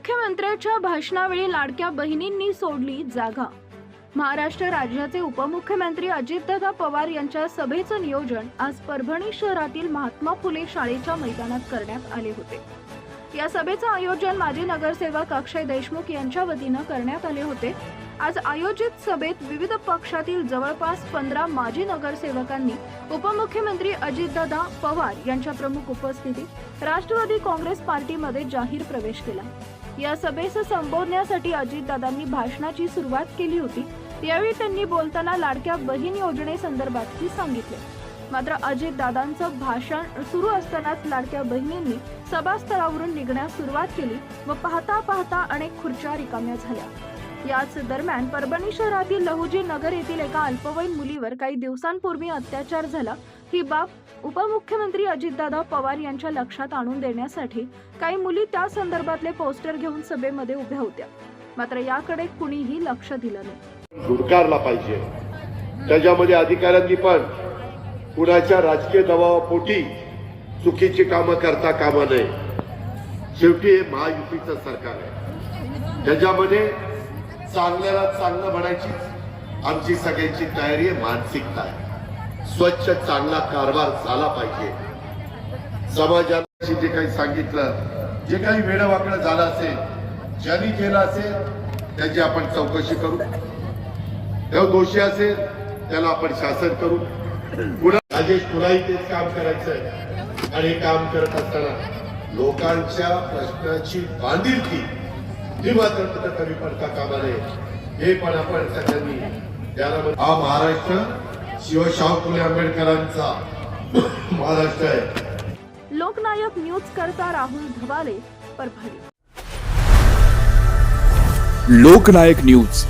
उपमुख्यमंत्र्याच्या भाषणावेळी लाडक्या बहिणींनी सोडली जागा. महाराष्ट्र राज्याचे उपमुख्यमंत्री अजितदादा पवार यांच्या सभेचं नियोजन आज परभणी शहरातील महात्मा फुले शाळेच्या मैदानात करण्यात आले होते. या सभेचं आयोजन माजी नगरसेवक अक्षय देशमुख यांच्या वतीनं करण्यात आले होते. आज आयोजित सभेत विविध पक्षातील जवळपास पंधरा माजी नगरसेवकांनी उपमुख्यमंत्री अजितदादा पवार यांच्या प्रमुख उपस्थितीत राष्ट्रवादी काँग्रेस पार्टीमध्ये जाहीर प्रवेश केला. या सभेस संबोधण्यासाठी अजितदादांनी भाषणाची सुरुवात केली होती. यावेळी त्यांनी बोलताना लाडक्या बहीण योजनेसंदर्भातही सांगितले. मात्र अजितदादांचं भाषण सुरू असतानाच लाडक्या बहिणींनी सभास्थळावरून निघण्यास सुरुवात केली व पाहता पाहता अनेक खुर्च्या रिकाम्या झाल्या. याच दरम्यान परभणी शहरातील लहुजी नगर येथील एका अल्पवयीन मुलीवर काही दिवसांपूर्वी अत्याचार झाला. ही बाब उपमुख्यमंत्री अजितदादा पवार यांच्या लक्षात आणून देण्यासाठी काही मुली त्या संदर्भातले पोस्टर घेऊन सभेमध्ये उभ्या होत्या. मात्र याकडे कुणीही लक्ष दिलं नाही. धुडकारला पाहिजे. त्याच्यामध्ये अधिकाऱ्यांनी पण कुणाच्या राजकीय दबावापोटी चुकीची कामं करता कामा नये. शेवटी हे महायुतीचं सरकार आहे. त्याच्यामध्ये चांगल्याला चांगलं म्हणायची. आमची सगळ्यांची तयारी आहे मानसिकता आहे. स्वच्छ चांगला कारभार झाला पाहिजे. समाजाशी जे काही सांगितलं जे काही वेळवाकडं झालं असेल ज्यांनी केलं असेल त्याची आपण चौकशी करू. तेव्हा दोषी असेल त्याला आपण शासन करू. पुन्हा राजेश तुलाही तेच काम करायचंय. आणि काम करत असताना लोकांच्या प्रश्नाची बांधिलकी ही मात्र कुठं कमी पडता कामा नये हे पण आपण सगळ्यांनी त्याला हा महाराष्ट्र शिवशाहू फुले आंबेडकरांचा महाराष्ट्र आहे. लोकनायक न्यूज करता राहुल धवाले परभणी. लोकनायक न्यूज.